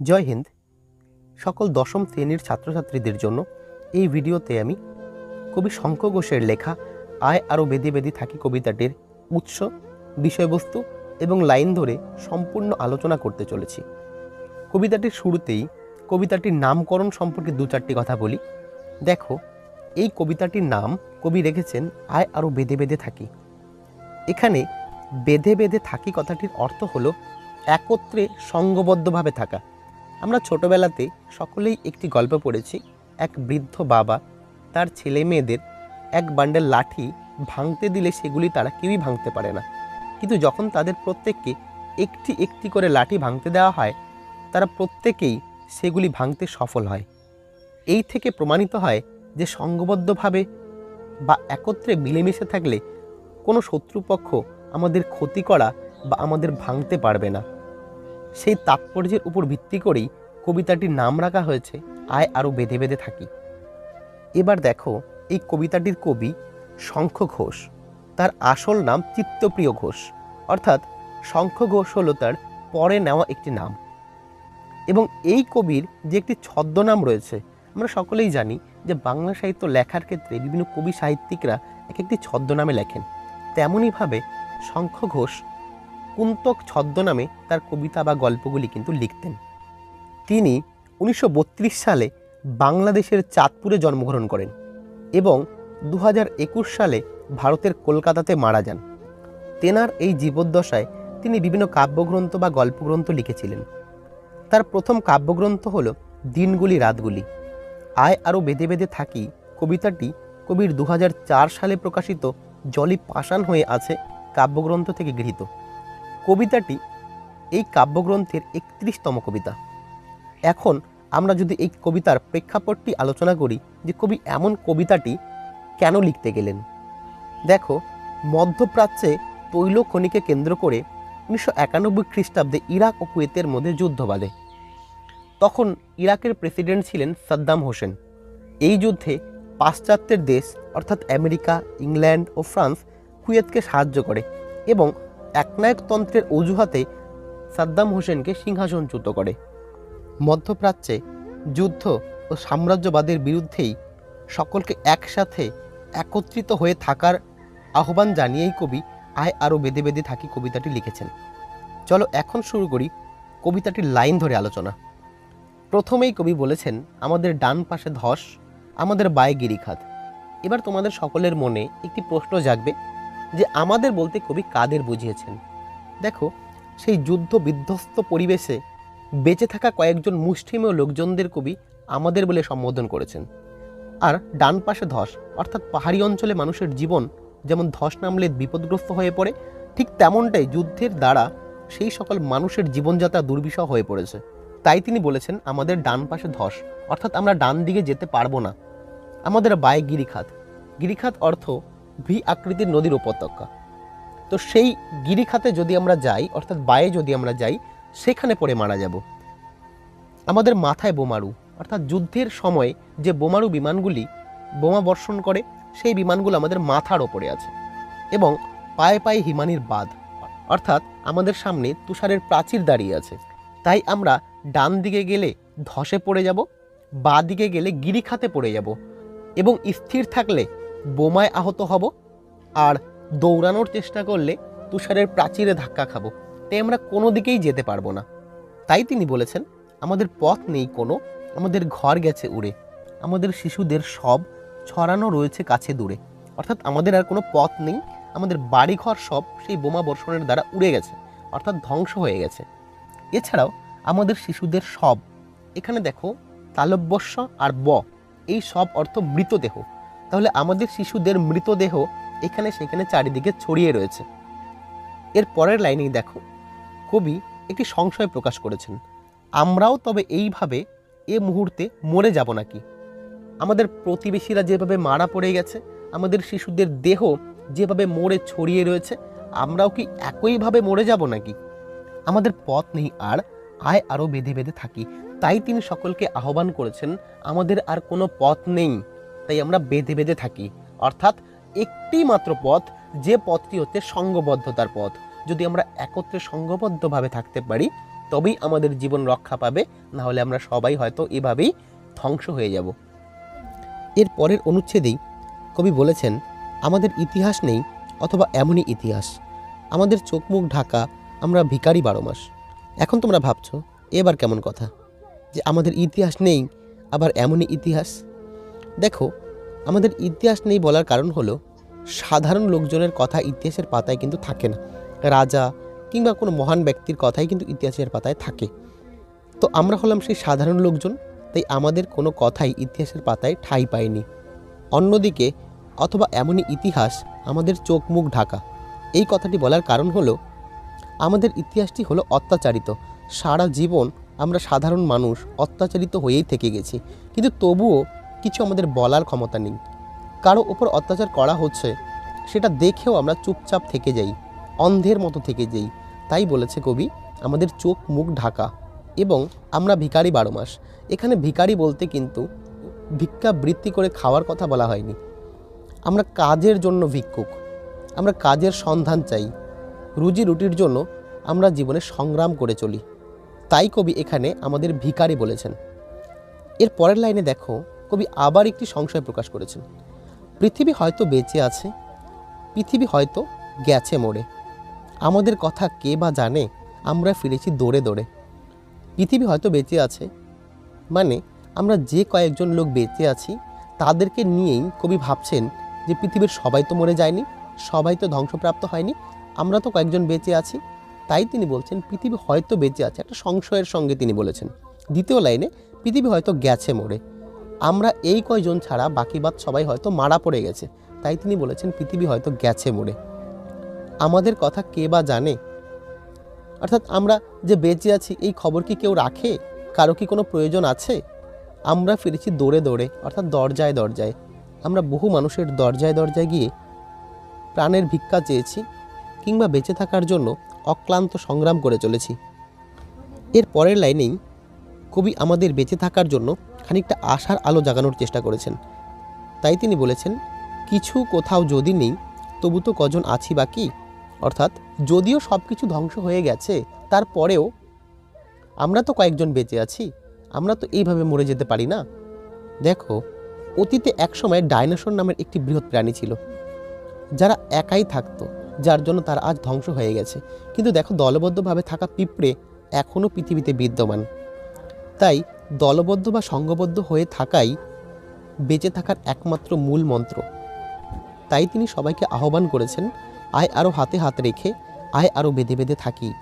জয় হিন্দ। সকল দশম শ্রেণির ছাত্রছাত্রীদের জন্য এই ভিডিওতে আমি কবি শঙ্খ ঘোষের লেখা আয় আরও বেদে বেদে থাকি কবিতাটির উৎস, বিষয়বস্তু এবং লাইন ধরে সম্পূর্ণ আলোচনা করতে চলেছি। কবিতাটির শুরুতেই কবিতাটির নামকরণ সম্পর্কে দু চারটি কথা বলি। দেখো, এই কবিতাটির নাম কবি রেখেছেন আয় আরও বেঁধে বেঁধে থাকি। এখানে বেঁধে বেঁধে থাকি কথাটির অর্থ হলো একত্রে সঙ্গবদ্ধভাবে থাকা। আমরা ছোটবেলাতে সকলেই একটি গল্প পড়েছি, এক বৃদ্ধ বাবা তার ছেলে মেয়েদের এক বান্ডেল লাঠি ভাঙতে দিলে সেগুলি তারা কেউই ভাঙতে পারে না। কিন্তু যখন তাদের প্রত্যেককে একটি একটি করে লাঠি ভাঙতে দেওয়া হয়, তারা প্রত্যেকেই সেগুলি ভাঙতে সফল হয়। এই থেকে প্রমাণিত হয় যে সঙ্গবদ্ধভাবে বা একত্রে মিলেমিশে থাকলে কোনো শত্রুপক্ষ আমাদের ক্ষতি করা বা আমাদের ভাঙতে পারবে না। সেই তাৎপর্যের উপর ভিত্তি করেই কবিতাটির নাম রাখা হয়েছে, আয় আরও বেঁধে বেঁধে থাকি। এবার দেখো, এই কবিতাটির কবি শঙ্খ ঘোষ। তার আসল নাম চিত্তপ্রিয় ঘোষ। অর্থাৎ শঙ্খ ঘোষ হলো তার পরে নেওয়া একটি নাম। এবং এই কবির যে একটি ছদ্মনাম রয়েছে, আমরা সকলেই জানি যে বাংলা সাহিত্য লেখার ক্ষেত্রে বিভিন্ন কবি সাহিত্যিকরা এক একটি ছদ্মনামে লেখেন। তেমনইভাবে শঙ্খ ঘোষ কুন্তক ছদ্মনামে তার কবিতা বা গল্পগুলি কিন্তু লিখতেন। তিনি উনিশশো বত্রিশ সালে বাংলাদেশের চাঁদপুরে জন্মগ্রহণ করেন এবং দু হাজার একুশ সালে ভারতের কলকাতাতে মারা যান। তেনার এই জীবদ্দশায় তিনি বিভিন্ন কাব্যগ্রন্থ বা গল্পগ্রন্থ লিখেছিলেন। তার প্রথম কাব্যগ্রন্থ হল দিনগুলি রাতগুলি। আয় আরও বেঁধে বেঁধে থাকি কবিতাটি কবির দু হাজার চার সালে প্রকাশিত জলি পাষাণ হয়ে আছে কাব্যগ্রন্থ থেকে গৃহীত। কবিতাটি এই কাব্যগ্রন্থের একত্রিশতম কবিতা। এখন আমরা যদি এই কবিতার প্রেক্ষাপটটি আলোচনা করি যে কবি এমন কবিতাটি কেন লিখতে গেলেন। দেখো, মধ্যপ্রাচ্যে তৈল খনিকে কেন্দ্র করে উনিশশো একানব্বই খ্রিস্টাব্দে ইরাক ও কুয়েতের মধ্যে যুদ্ধ বাঁধে। তখন ইরাকের প্রেসিডেন্ট ছিলেন সাদ্দাম হোসেন। এই যুদ্ধে পাশ্চাত্যের দেশ, অর্থাৎ আমেরিকা, ইংল্যান্ড ও ফ্রান্স কুয়েতকে সাহায্য করে এবং একনায়কতন্ত্রের অজুহাতে সাদ্দাম হোসেনকে সিংহাসনচ্যুত করে। মধ্যপ্রাচ্যে যুদ্ধ ও সাম্রাজ্যবাদের বিরুদ্ধেই সকলকে একসাথে একত্রিত হয়ে থাকার আহ্বান জানিয়েই কবি আয় আরও বেঁধে বেঁধে থাকি কবিতাটি লিখেছেন। চলো এখন শুরু করি কবিতাটির লাইন ধরে আলোচনা। প্রথমেই কবি বলেছেন, আমাদের ডান পাশে ধস, আমাদের বায়ে গিরিখাত। এবার তোমাদের সকলের মনে একটি প্রশ্ন জাগবে যে আমাদের বলতে কবি কাদের বুঝিয়েছেন? দেখো, সেই যুদ্ধ বিধ্বস্ত পরিবেশে বেঁচে থাকা কয়েকজন মুষ্টিমেয় লোকজনদের কবি আমাদের বলে সম্বোধন করেছেন। আর ডান পাশে ধস, অর্থাৎ পাহাড়ি অঞ্চলে মানুষের জীবন যেমন ধস নামলে বিপদগ্রস্ত হয়ে পড়ে, ঠিক তেমনটাই যুদ্ধের দ্বারা সেই সকল মানুষের জীবনযাত্রা দুর্বিষহ হয়ে পড়েছে। তাই তিনি বলেছেন, আমাদের ডান পাশে ধস, অর্থাৎ আমরা ডান দিকে যেতে পারব না। আমাদের বায়ে গিরিখাত। গিরিখাত অর্থ ভি আকৃতির নদীর উপত্যকা। তো সেই গিরিখাতে যদি আমরা যাই, অর্থাৎ বায়ে যদি আমরা যাই, সেখানে পড়ে মারা যাব। আমাদের মাথায় বোমারু, অর্থাৎ যুদ্ধের সময় যে বোমারু বিমানগুলি বোমা বর্ষণ করে, সেই বিমানগুলো আমাদের মাথার ওপরে আছে এবং পায়ে পায়ে হিমানির বাঁধ, অর্থাৎ আমাদের সামনে তুষারের প্রাচীর দাঁড়িয়ে আছে। তাই আমরা ডান দিকে গেলে ধসে পড়ে যাব, বা দিকে গেলে গিরিখাতে পড়ে যাব এবং স্থির থাকলে বোমায় আহত হব আর দৌড়ানোর চেষ্টা করলে তুষারের প্রাচীরে ধাক্কা খাব। তাই আমরা কোনো দিকেই যেতে পারব না। তাই তিনি বলেছেন, আমাদের পথ নেই কোনো, আমাদের ঘর গেছে উড়ে। আমাদের শিশুদের সব ছড়ানো রয়েছে কাছে দূরে। অর্থাৎ আমাদের আর কোনো পথ নেই। আমাদের বাড়িঘর সব সেই বোমা বর্ষণের দ্বারা উড়ে গেছে, অর্থাৎ ধ্বংস হয়ে গেছে। এছাড়াও আমাদের শিশুদের সব, এখানে দেখো তালব্যস্য আর ব, এই সব অর্থ মৃতদেহ। তাহলে আমাদের শিশুদের মৃতদেহ এখানে সেখানে চারিদিকে ছড়িয়ে রয়েছে। এর পরের লাইনেই দেখো, কবি একটি সংশয় প্রকাশ করেছেন, আমরাও তবে এইভাবে এ মুহূর্তে মরে যাব নাকি? আমাদের প্রতিবেশীরা যেভাবে মারা পড়ে গেছে, আমাদের শিশুদের দেহ যেভাবে মরে ছড়িয়ে রয়েছে, আমরাও কি একইভাবে মরে যাব নাকি? আমাদের পথ নেই আর আয় আরও বেঁধে বেঁধে থাকি। তাই তিনি সকলকে আহ্বান করেছেন, আমাদের আর কোনো পথ নেই। তাই আমরা বেঁধে বেঁধে থাকি। অর্থাৎ একটি মাত্র পথ, যে পথটি হচ্ছে সঙ্গবদ্ধতার পথ। যদি আমরা একত্রে সঙ্গবদ্ধভাবে থাকতে পারি, তবেই আমাদের জীবন রক্ষা পাবে না হলে আমরা সবাই হয়তো এভাবেই ধ্বংস হয়ে যাব। এর পরের অনুচ্ছেদেই কবি বলেছেন, আমাদের ইতিহাস নেই, অথবা এমনই ইতিহাস। আমাদের চোখ মুখ ঢাকা, আমরা ভিখারি বারো মাস। এখন তোমরা ভাবছ, এবার কেমন কথা? যে আমাদের ইতিহাস নেই, আবার এমনই ইতিহাস? দেখো, আমাদের ইতিহাস নেই বলার কারণ হলো, সাধারণ লোকজনের কথা ইতিহাসের পাতায় কিন্তু থাকে না। রাজা কিংবা কোনো মহান ব্যক্তির কথাই কিন্তু ইতিহাসের পাতায় থাকে। তো আমরা হলাম সেই সাধারণ লোকজন, তাই আমাদের কোনো কথাই ইতিহাসের পাতায় ঠাঁই পায়নি। অন্যদিকে, অথবা এমনই ইতিহাস আমাদের চোখ মুখ ঢাকা। এই কথাটি বলার কারণ হলো, আমাদের ইতিহাসটি হলো অত্যাচারিত। সারা জীবন আমরা সাধারণ মানুষ, অত্যাচারিত হয়েই থেকে গেছি। কিন্তু তবুও কিছু আমাদের বলার ক্ষমতা নেই। কারও ওপর অত্যাচার করা হচ্ছে, সেটা দেখেও আমরা চুপচাপ থেকে যাই, অন্ধের মতো থেকে যাই। তাই বলেছে কবি, আমাদের চোখ মুখ ঢাকা এবং আমরা ভিখারি বারো মাস। এখানে ভিখারি বলতে কিন্তু ভিক্ষা বৃত্তি করে খাওয়ার কথা বলা হয়নি। আমরা কাজের জন্য ভিক্ষুক। আমরা কাজের সন্ধান চাই। রুজি রুটির জন্য আমরা জীবনে সংগ্রাম করে চলি। তাই কবি এখানে আমাদের ভিখারি বলেছেন। এর পরের লাইনে দেখো কবি আবার একটি সংশয় প্রকাশ করেছেন। পৃথিবী হয়তো বেঁচে আছে, পৃথিবী হয়তো গেছে মোড়ে আমাদের কথা কে বা জানে, আমরা ফিরেছি দৌড়ে দৌড়ে। পৃথিবী হয়তো বেঁচে আছে মানে আমরা যে কয়েকজন লোক বেঁচে আছি, তাদেরকে নিয়েই কবি ভাবছেন যে পৃথিবীর সবাই তো মরে যায়নি, সবাই তো ধ্বংসপ্রাপ্ত হয়নি, আমরা তো কয়েকজন বেঁচে আছি। তাই তিনি বলছেন, পৃথিবী হয়তো বেঁচে আছে, একটা সংশয়ের সঙ্গে তিনি বলেছেন। দ্বিতীয় লাইনে, পৃথিবী হয়তো গেছে মরে। আমরা এই কয়জন ছাড়া বাকি বাদ সবাই হয়তো মারা পড়ে গেছে। তাই তিনি বলেছেন, পৃথিবী হয়তো গেছে মরে। আমাদের কথা কে বা জানে? অর্থাৎ আমরা যে বেঁচে আছি, এই খবর কি কেউ রাখে? কারও কি কোনো প্রয়োজন আছে? আমরা ফিরেছি দৌড়ে দৌড়ে, অর্থাৎ দরজায় দরজায়। আমরা বহু মানুষের দরজায় দরজায় গিয়ে প্রাণের ভিক্ষা চেয়েছি কিংবা বেঁচে থাকার জন্য অক্লান্ত সংগ্রাম করে চলেছি। এর পরের লাইনেই কবি আমাদের বেঁচে থাকার জন্য খানিকটা আশার আলো জাগানোর চেষ্টা করেছেন। তাই তিনি বলেছেন, কিছু কোথাও যদি নেই, তবু তো কজন আছি বাকি অর্থাৎ যদিও সব কিছু ধ্বংস হয়ে গেছে, তারপরেও আমরা তো কয়েকজন বেঁচে আছি, আমরা তো এইভাবে মরে যেতে পারি না? দেখো, অতীতে একসময় ডাইনোসর নামের একটি বৃহৎ প্রাণী ছিল, যারা একাই থাকতো, যার জন্য তারা আজ ধ্বংস হয়ে গেছে। কিন্তু দেখো, দলবদ্ধভাবে থাকা পিঁপড়ে এখনও পৃথিবীতে বিদ্যমান। তাই দলবদ্ধ বা সংঘবদ্ধ হয়ে থাকাই বেঁচে থাকার একমাত্র মূল মন্ত্র। তাই তিনি সবাইকে আহ্বান করেছেন, আয় আরও হাতে হাত রেখে, আয় আরও বেঁধে বেঁধে থাকি।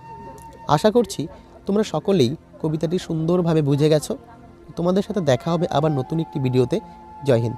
আশা করছি তোমরা সকলেই কবিতাটি সুন্দরভাবে বুঝে গেছো। তোমাদের সাথে দেখা হবে আবার নতুন একটি ভিডিওতে। জয় হিন্দ।